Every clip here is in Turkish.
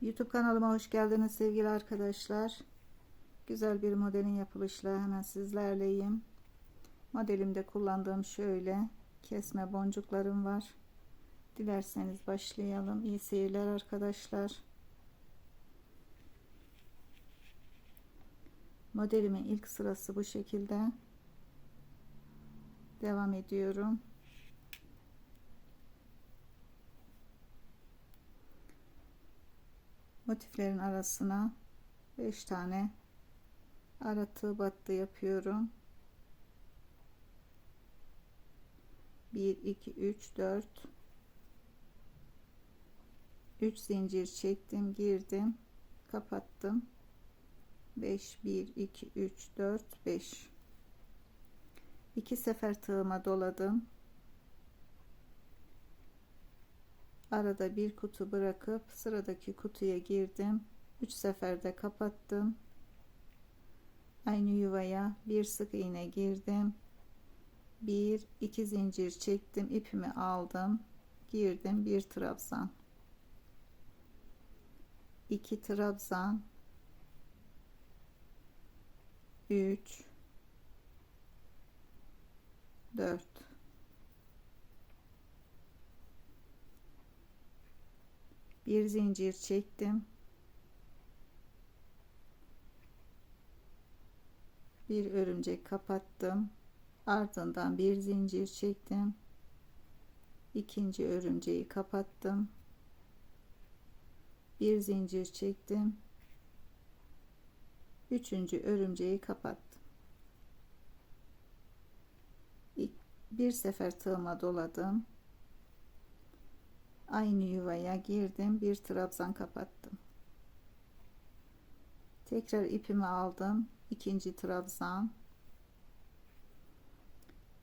YouTube kanalıma hoş geldiniz sevgili arkadaşlar. Güzel bir modelin yapılışla hemen sizlerleyim. Modelimde kullandığım şöyle kesme boncuklarım var. Dilerseniz başlayalım. İyi seyirler arkadaşlar. Modelimin ilk sırası bu şekilde. Devam ediyorum. Motiflerin arasına 5 tane ara tığ battı yapıyorum. 1 2 3 4 3 zincir çektim girdim kapattım. 5 1 2 3 4 5 2 sefer tığıma doladım arada bir kutu bırakıp sıradaki kutuya girdim. 3 seferde kapattım. Aynı yuvaya bir sık iğne girdim. Bir iki zincir çektim ipimi aldım. Girdim bir trabzan. 2 trabzan. 3 4 bir zincir çektim. Bir örümcek kapattım. Ardından bir zincir çektim. İkinci örümceği kapattım. Bir zincir çektim. Üçüncü örümceği kapattım. Bir sefer tığıma doladım aynı yuvaya girdim bir trabzan kapattım. Tekrar ipimi aldım ikinci trabzan.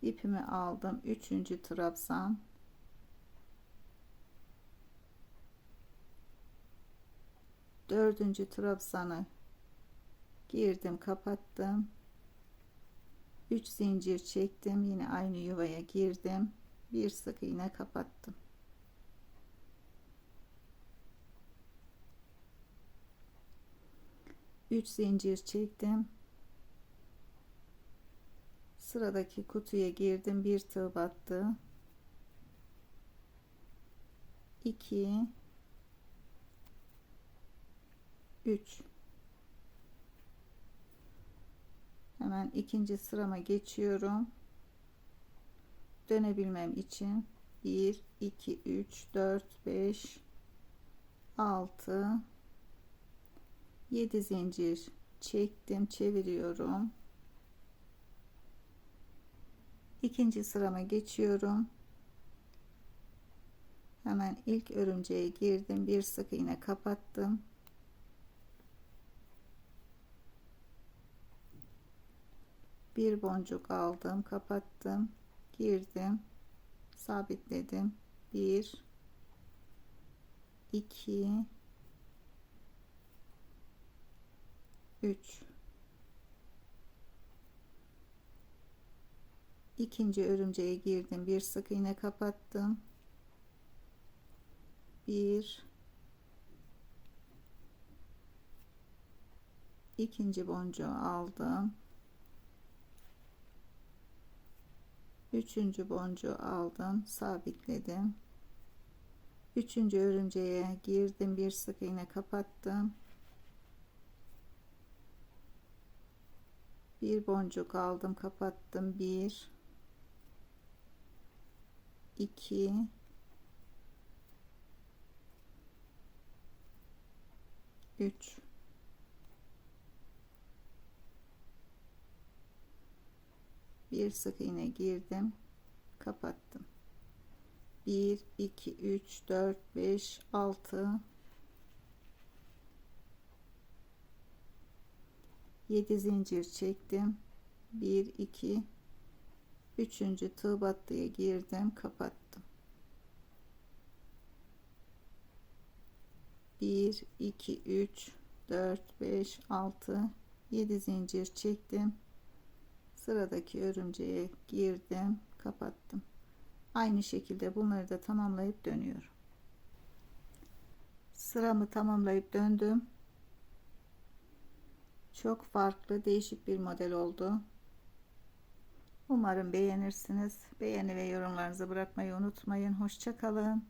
İpimi aldım üçüncü trabzan. Dördüncü trabzanı girdim kapattım. 3 zincir çektim yine aynı yuvaya girdim. Bir sık iğne kapattım 3 zincir çektim. Sıradaki kutuya girdim. Bir tığ battı. 2 3 hemen ikinci sırama geçiyorum. Dönebilmem için 1 2 3 4 5 6 7 zincir. Çektim çeviriyorum. İkinci sırama geçiyorum. Hemen ilk örümceğe girdim. Bir sık iğne kapattım. Bir boncuk aldım kapattım girdim sabitledim. 1 2 3 ikinci örümceğe girdim. Bir sık iğne kapattım. Bir. İkinci boncuğu aldım. Üçüncü boncuğu aldım. Sabitledim. Üçüncü örümceğe girdim. Bir sık iğne kapattım bir boncuk aldım kapattım. Bir iki üç. Bir sık iğne girdim kapattım. 1 2 3 4 5 6 zincir çektim. 1 2 üçüncü tığ battıya girdim kapattım. 1 2 3 4 5 6 7 zincir çektim. Sıradaki örümceğe girdim kapattım. Aynı şekilde bunları da tamamlayıp dönüyorum. Sıramı tamamlayıp döndüm. Çok farklı değişik bir model oldu. Umarım beğenirsiniz. Beğeni ve yorumlarınızı bırakmayı unutmayın. Hoşça kalın.